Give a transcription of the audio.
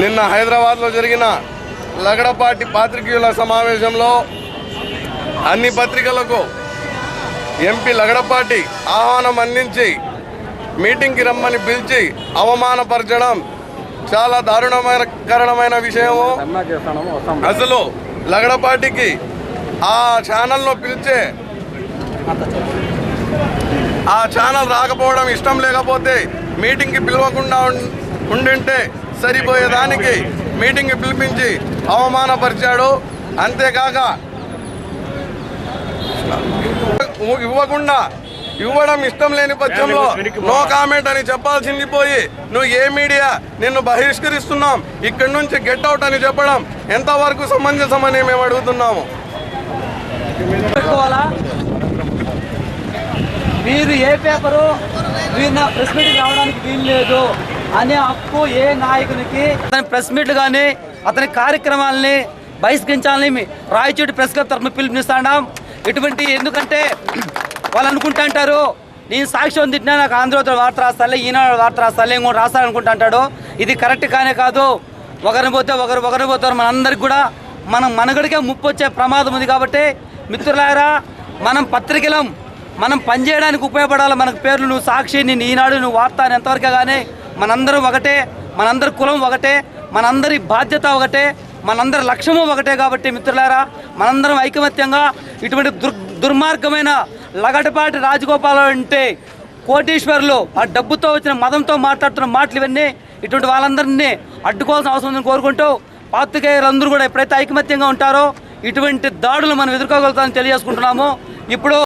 నిన్న హైదరాబాద్లో జరిగిన లగడపాటి పాత్రికేయుల సమావేశంలో అన్ని పత్రికలకు ఎంపీ లగడపాటి ఆహ్వానం అందించి మీటింగ్కి రమ్మని పిలిచి అవమానపరచడం చాలా దారుణమైన కారణమైన విషయము. అసలు లగడపాటికి ఆ ఛానల్లో పిలిచే ఆ ఛానల్ రాకపోవడం ఇష్టం లేకపోతే మీటింగ్కి పిలవకుండా ఉం- ఉండింటే సరిపోయేదానికి మీటింగ్కి పిలిపించి అవమానపరిచాడు. అంతేకాక ఇవ్వ- ఇవ్వకుండా ఇవ్వడం ఇష్టం లేని పక్షంలో నో కామెంట్ అని చెప్పాల్సింది పోయి నువ్వు ఏ మీడియా నిన్ను బహిష్కరిస్తున్నాం ఇక్కడి నుంచి గెట్ అవుట్ అని చెప్పడం ఎంతవరకు సమంజసమని మేము అడుగుతున్నాము. మీరు ఏ పేపరు? మీరు నా ప్రెస్ మీట్కి రావడానికి వీలు లేదు అనే హక్కు ఏ నాయకునికి అతని ప్రెస్ మీట్లు కానీ అతని కార్యక్రమాలని బహిష్కరించాలని రాయచూటి ప్రెస్ క్లబ్ తరఫున పిలుపునిస్తాం ఇటువంటి ఎందుకంటే వాళ్ళు అనుకుంటా అంటారు నేను సాక్ష్యం తిట్టినా నాకు ఆంధ్రజ్యోతి వార్త రాస్తాలే ఈనాడు వార్త రాస్తాలే ఇంకోటి రాస్తాలనుకుంటా అంటాడు. ఇది కరెక్ట్ కానే కాదు. ఒకరిని పోతే ఒకరు ఒకరిని పోతారు మనందరికి కూడా మనం మనగడికే ముప్పు వచ్చే ప్రమాదం ఉంది కాబట్టి మిత్రులారా మనం పత్రికలం మనం పనిచేయడానికి ఉపయోగపడాలి. మనకు పేర్లు నువ్వు సాక్షి నేను ఈనాడు నువ్వు వార్త అని ఎంతవరకే కానీ మనందరం ఒకటే మనందరి కులం ఒకటే మనందరి బాధ్యత ఒకటే మనందరి లక్ష్యము ఒకటే కాబట్టి మిత్రులారా మనందరం ఐకమత్యంగా ఇటువంటి దుర్ దుర్మార్గమైన లగటపాటి రాజగోపాల్ అంటే కోటీశ్వరులు ఆ డబ్బుతో వచ్చిన మదంతో మాట్లాడుతున్న మాటలు ఇవన్నీ ఇటువంటి వాళ్ళందరినీ అడ్డుకోవాల్సిన అవసరం ఉందని కోరుకుంటూ పాత్రికేయులందరూ కూడా ఎప్పుడైతే ఐకమత్యంగా ఉంటారో ఇటువంటి దాడులు మనం ఎదుర్కోగలుగుతామని తెలియజేసుకుంటున్నాము. ఇప్పుడు